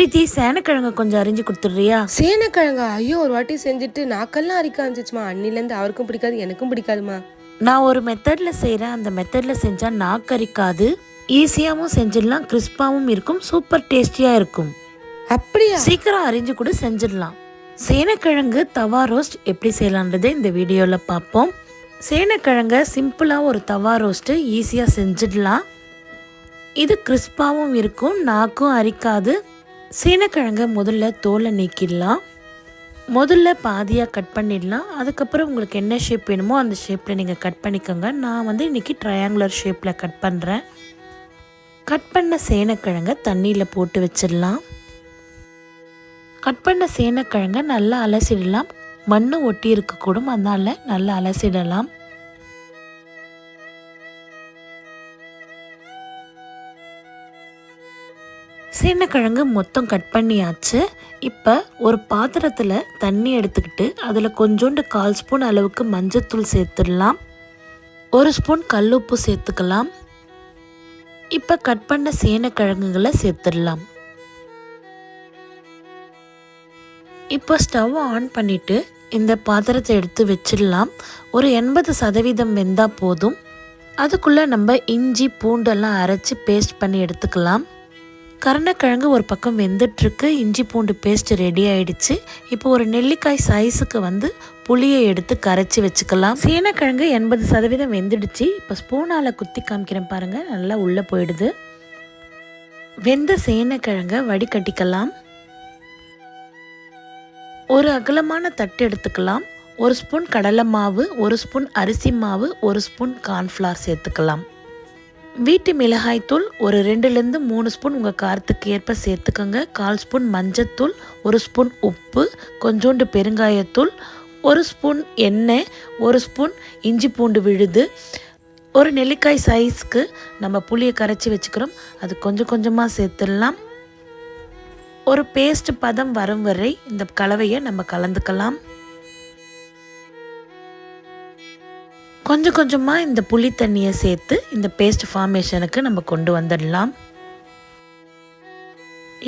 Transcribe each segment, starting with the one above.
பிரீத்தி சேனக்கிழங்கு கொஞ்சம் அரிஞ்சு கொடுத்துட்றியா? சேனக்கிழங்கா? ஐயோ ஒரு வாட்டி செஞ்சுட்டு நாக்கெல்லாம் அரிக்க ஆரம்பிச்சிச்சுமா. அன்னிலேருந்து அவருக்கும் பிடிக்காது எனக்கும் பிடிக்காதுமா. நான் ஒரு மெத்தடில் செய்கிறேன் அந்த மெத்தடில் செஞ்சால் நாக்கரிக்காது ஈஸியாகவும் செஞ்சிடலாம் கிறிஸ்பாவும் இருக்கும் சூப்பர் டேஸ்டியாக இருக்கும். அப்படியா? சீக்கிரம் அரிஞ்சு கூட செஞ்சிடலாம். சேனக்கிழங்கு தவா ரோஸ்ட் எப்படி செய்யலான்றதை இந்த வீடியோவில் பார்ப்போம். சேனக்கிழங்க சிம்பிளாக ஒரு தவா ரோஸ்ட்டு ஈஸியாக செஞ்சிடலாம். இது கிறிஸ்பாவும் இருக்கும் நாக்கும் அரிக்காது. சேனக்கிழங்க முதல்ல தோலை நீக்கிடலாம். முதல்ல பாதியாக கட் பண்ணிடலாம். அதுக்கப்புறம் உங்களுக்கு என்ன ஷேப் வேணுமோ அந்த ஷேப்பில் நீங்கள் கட் பண்ணிக்கோங்க. நான் வந்து இன்றைக்கி ட்ரையாங்குலர் ஷேப்பில் கட் பண்ணுறேன் கட் பண்ண சேனக்கிழங்க தண்ணியில் போட்டு வச்சிடலாம். கட் பண்ண சேனக்கிழங்க நல்லா அலசிடலாம். மண் ஒட்டி இருக்கக்கூடும். அதனால் நல்லா அலசிடலாம். சேனக்கிழங்கு மொத்தம் கட் பண்ணியாச்சு. இப்போ ஒரு பாத்திரத்தில் தண்ணி எடுத்துக்கிட்டு அதில் கொஞ்சோண்டு கால் ஸ்பூன் அளவுக்கு மஞ்சத்தூள் சேர்த்துடலாம். ஒரு ஸ்பூன் கல்லுப்பு சேர்த்துக்கலாம். இப்போ கட் பண்ண சேனக்கிழங்குகளை சேர்த்துடலாம். இப்போ ஸ்டவ் ஆன் பண்ணிவிட்டு இந்த பாத்திரத்தை எடுத்து வச்சிடலாம். ஒரு எண்பது சதவீதம் வெந்தால் போதும். அதுக்குள்ளே நம்ம இஞ்சி பூண்டெல்லாம் அரைச்சி பேஸ்ட் பண்ணி எடுத்துக்கலாம். கருணக்கிழங்கு ஒரு பக்கம் வெந்துட்டுருக்கு இஞ்சி பூண்டு பேஸ்ட் ரெடி ஆயிடுச்சு. இப்போ ஒரு நெல்லிக்காய் சைஸுக்கு வந்து புளியை எடுத்து கரைச்சி வச்சுக்கலாம். சேனக்கிழங்கு எண்பது சதவீதம் வெந்துடுச்சு. இப்போ ஸ்பூனால் குத்தி காமிக்கிறேன் பாருங்கள் நல்லா உள்ளே போயிடுது. வெந்த சேனக்கிழங்க வடிகட்டிக்கலாம். ஒரு அகலமான தட்டு எடுத்துக்கலாம். ஒரு ஸ்பூன் கடலை மாவு ஒரு ஸ்பூன் அரிசி மாவு ஒரு ஸ்பூன் கார்ன்ஃப்ளவர் சேர்த்துக்கலாம். வீட்டு மிளகாய்த்தூள் ஒரு ரெண்டுலேருந்து மூணு ஸ்பூன் உங்கள் காரத்துக்கு ஏற்ப சேர்த்துக்கோங்க. கால் ஸ்பூன் மஞ்சத்தூள் ஒரு ஸ்பூன் உப்பு கொஞ்சோண்டு பெருங்காயத்தூள் ஒரு ஸ்பூன் எண்ணெய் ஒரு ஸ்பூன் இஞ்சி பூண்டு விழுது. ஒரு நெல்லிக்காய் சைஸ்க்கு நம்ம புளியை கரைச்சி வச்சுக்கிறோம். அது கொஞ்சம் கொஞ்சமாக சேர்த்துடலாம். ஒரு பேஸ்ட் பதம் வரும் வரை இந்த கலவையை நம்ம கலந்துக்கலாம். கொஞ்சம் கொஞ்சமாக இந்த புளி தண்ணியை சேர்த்து இந்த பேஸ்ட் ஃபார்மேஷனுக்கு நம்ம கொண்டு வந்துடலாம்.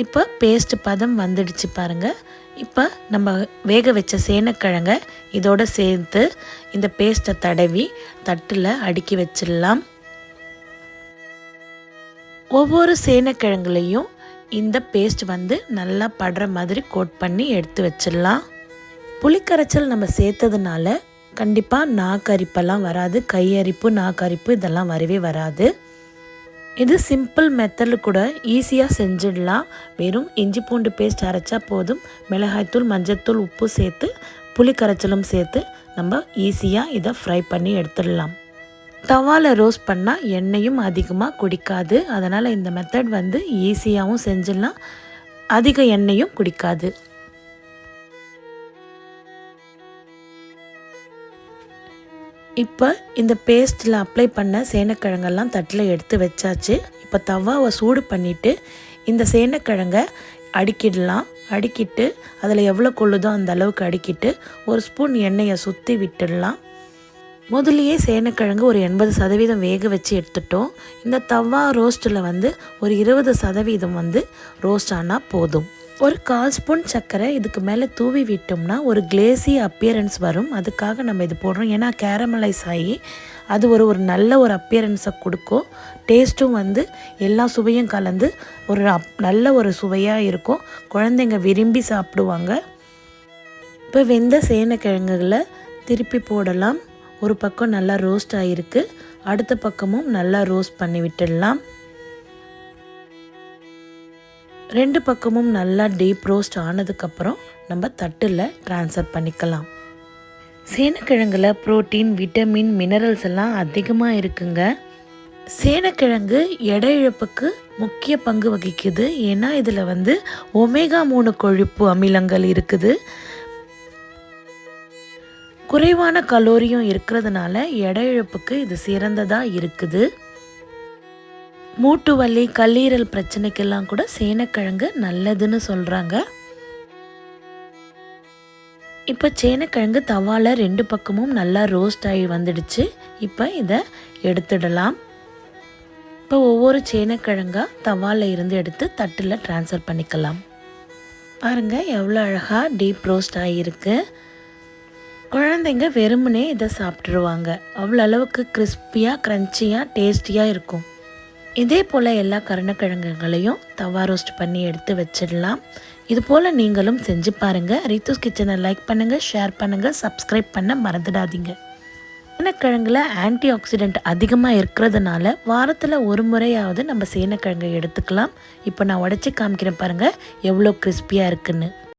இப்போ பேஸ்ட் பதம் வந்துடுச்சு பாருங்கள் இப்போ நம்ம வேக வச்ச சேனக்கிழங்க இதோட சேர்த்து இந்த பேஸ்ட்டை தடவி தட்டில் அடுக்கி வச்சிடலாம். ஒவ்வொரு சேனக்கிழங்குலையும் இந்த பேஸ்ட் வந்து நல்லா படுற மாதிரி கோட் பண்ணி எடுத்து வச்சிடலாம். புளிக்கரைச்சல் நம்ம சேர்த்ததுனால கண்டிப்பாக நாக்கரிப்பெல்லாம் வராது. கையரிப்பு நாக்கரிப்பு இதெல்லாம் வரவே வராது. இது சிம்பிள் மெத்தடில் கூட ஈஸியாக செஞ்சிடலாம். வெறும் இஞ்சி பூண்டு பேஸ்ட் அரைச்சா போதும். மிளகாய்த்தூள் மஞ்சத்தூள் உப்பு சேர்த்து புளி கரைச்சலும் சேர்த்து நம்ம ஈஸியாக இதை ஃப்ரை பண்ணி எடுத்துடலாம். தவாவில் ரோஸ்ட் பண்ணால் எண்ணெயும் அதிகமாக குடிக்காது. அதனால் இந்த மெத்தட் வந்து ஈஸியாகவும் செஞ்சிடலாம். அதிக எண்ணெயும் குடிக்காது. இப்போ இந்த பேஸ்ட்டில் அப்ளை பண்ண சேனக்கிழங்கெல்லாம் தட்டில் எடுத்து வச்சாச்சு. இப்போ தவாவை சூடு பண்ணிவிட்டு இந்த சேனக்கிழங்க அடுக்கிடலாம். அடுக்கிட்டு அதில் எவ்வளோ கொள்ளுதோ அந்த அளவுக்கு அடுக்கிட்டு ஒரு ஸ்பூன் எண்ணெயை சுற்றி விட்டுடலாம். முதலியே சேனக்கிழங்கு ஒரு எண்பது சதவீதம் வேக வச்சு எடுத்துட்டோம். இந்த தவா ரோஸ்ட்டில் வந்து ஒரு இருபது சதவீதம் வந்து ரோஸ்ட் ஆனால் போதும். ஒரு கால் ஸ்பூன் சர்க்கரை இதுக்கு மேலே தூவி விட்டோம்னா ஒரு கிளேசி அப்பியரன்ஸ் வரும். அதுக்காக நம்ம இது போடுறோம். ஏன்னா கேரமலைஸ் ஆகி அது ஒரு ஒரு நல்ல ஒரு அப்பியரன்ஸை கொடுக்கும். டேஸ்ட்டும் வந்து எல்லா சுவையும் கலந்து ஒரு அப் நல்ல ஒரு சுவையாக இருக்கும். குழந்தைங்க விரும்பி சாப்பிடுவாங்க. இப்போ வெந்த சேனக்கிழங்குகளை திருப்பி போடலாம். ஒரு பக்கம் நல்லா ரோஸ்ட் ஆகிருக்கு அடுத்த பக்கமும் நல்லா ரோஸ்ட் பண்ணி விட்டுடலாம். ரெண்டு பக்கமும் நல்லா டீப் ரோஸ்ட் ஆனதுக்கப்புறம் நம்ம தட்டில் ட்ரான்ஸ்ஃபர் பண்ணிக்கலாம். சேனக்கிழங்குல புரோட்டீன் விட்டமின் மினரல்ஸ் எல்லாம் அதிகமாக இருக்குங்க. சேனக்கிழங்கு எடை இழப்புக்கு முக்கிய பங்கு வகிக்குது. ஏன்னா இதில் வந்து ஒமேகா மூணு கொழுப்பு அமிலங்கள் இருக்குது. குறைவான கலோரியும் இருக்கிறதுனால எடை இழப்புக்கு இது சிறந்ததாக இருக்குது. மூட்டு வலி கல்லீரல் பிரச்சனைக்கெல்லாம் கூட சேனக்கிழங்கு நல்லதுன்னு சொல்கிறாங்க இப்போ சேனக்கிழங்கு தவால ரெண்டு பக்கமும் நல்லா ரோஸ்ட் ஆகி வந்துடுச்சு. இப்போ இதை எடுத்துடலாம். இப்போ ஒவ்வொரு சேனக்கிழங்கா தவாலில் இருந்து எடுத்து தட்டில் ட்ரான்ஸ்ஃபர் பண்ணிக்கலாம். பாருங்கள் எவ்வளோ அழகாக டீப் ரோஸ்ட் ஆகியிருக்கு குழந்தைங்க வெறுமனே இதை சாப்பிட்ருவாங்க அவ்வளோ அளவுக்கு கிறிஸ்பியாக க்ரன்ச்சியாக டேஸ்டியாக இருக்கும். இதே போல் எல்லா கருணக்கிழங்குகளையும் தவா ரோஸ்ட் பண்ணி எடுத்து வச்சிடலாம். இது போல் நீங்களும் செஞ்சு பாருங்கள் ரித்துஸ் கிச்சனை லைக் பண்ணுங்கள் ஷேர் பண்ணுங்கள் சப்ஸ்கிரைப் பண்ண மறந்துடாதீங்க. சேனக்கிழங்குல ஆன்டி ஆக்சிடெண்ட் அதிகமாக இருக்கிறதுனால வாரத்தில் ஒரு முறையாவது நம்ம சேனக்கிழங்கை எடுத்துக்கலாம். இப்போ நான் உடச்சி காமிக்கிறேன் பாருங்கள் எவ்வளோ கிறிஸ்பியாக இருக்குன்னு.